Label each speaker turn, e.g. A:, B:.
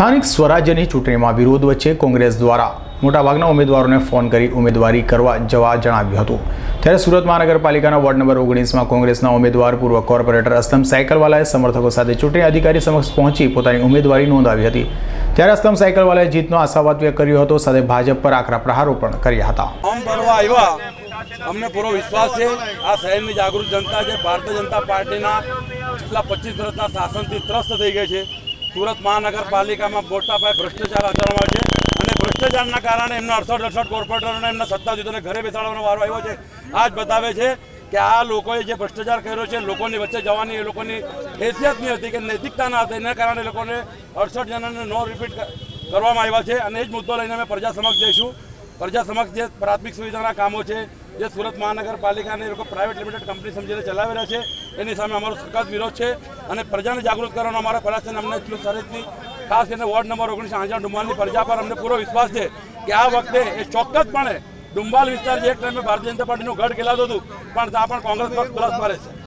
A: સ્થાનિક સ્વરાજ્યની ચૂંટણીમાં વિરોધ વચ્ચે કોંગ્રેસ દ્વારા મોટાભાગના ઉમેદવારોને ફોન કરી ઉમેદવારી કરવા જવા જણાવ્યું હતું. ત્યારે સુરત મહાનગરપાલિકાના વોર્ડ નંબર ઓગણીસમાં કોંગ્રેસના ઉમેદવાર પૂર્વ કોર્પોરેટર અસ્તમ સાયકલવાલાએ સમર્થકો સાથે ચૂંટણી અધિકારી સમક્ષ પહોંચી પોતાની ઉમેદવારી નોંધાવી હતી. ત્યારે અસ્તમ સાયકલવાલાએ જીતનો આશાવાદ વ્યક્ત કર્યો હતો, સાથે ભાજપ પર આકરા પ્રહારો પણ કર્યા હતા.
B: અમને પૂરો વિશ્વાસ છે. આ શહેરની જાગૃત જનતા છે. ભારતીય જનતા પાર્ટીના છેલ્લા પચીસ વર્ષના શાસનથી ત્રસ્ત થઈ ગઈ છે. સુરત મહાનગરપાલિકામાં મોટા પાયે ભ્રષ્ટાચાર આચરવામાં છે. અને ભ્રષ્ટાચારના કારણે એમના અડસઠ અડસઠ કોર્પોરેટરોને એમના સત્તાધીશોને ઘરે બેસાડવાનો વારો આવ્યો છે. આ જ બતાવે છે કે આ લોકોએ જે ભ્રષ્ટાચાર કર્યો છે, લોકોની વચ્ચે જવાની, એ લોકોની હેસિયત નહીં હતી કે નૈતિકતા ના હતી. એના કારણે લોકોને અડસઠ જણાને નો રિપીટ કરવામાં આવ્યા છે. અને એ જ મુદ્દો લઈને અમે પ્રજા સમક્ષ જઈશું. પ્રજા સમક્ષ જે પ્રાથમિક સુવિધાના કામો છે જે સુરત મહાનગરપાલિકાને લોકો પ્રાઇવેટ લિમિટેડ કંપની સમજીને ચલાવી રહ્યા છે. એની સામે અમારો સખત વિરોધ છે અને પ્રજાને જાગૃત કરવાનો અમારા પ્રયાસ છે અમને એટલું સરસની ખાસ કરીને વોર્ડ નંબર ઓગણીસ આંજા ડુમ્બાલની પ્રજા પર અમને પૂરો વિશ્વાસ છે કે આ વખતે એ ચોક્કસપણે ડુંબાલ વિસ્તાર જે એક ટાઈમે ભારતીય જનતા પાર્ટીનું ગઢ ખેલાતું હતું, પણ ત્યાં પણ કોંગ્રેસ પક્ષ પ્લસ મારે છે.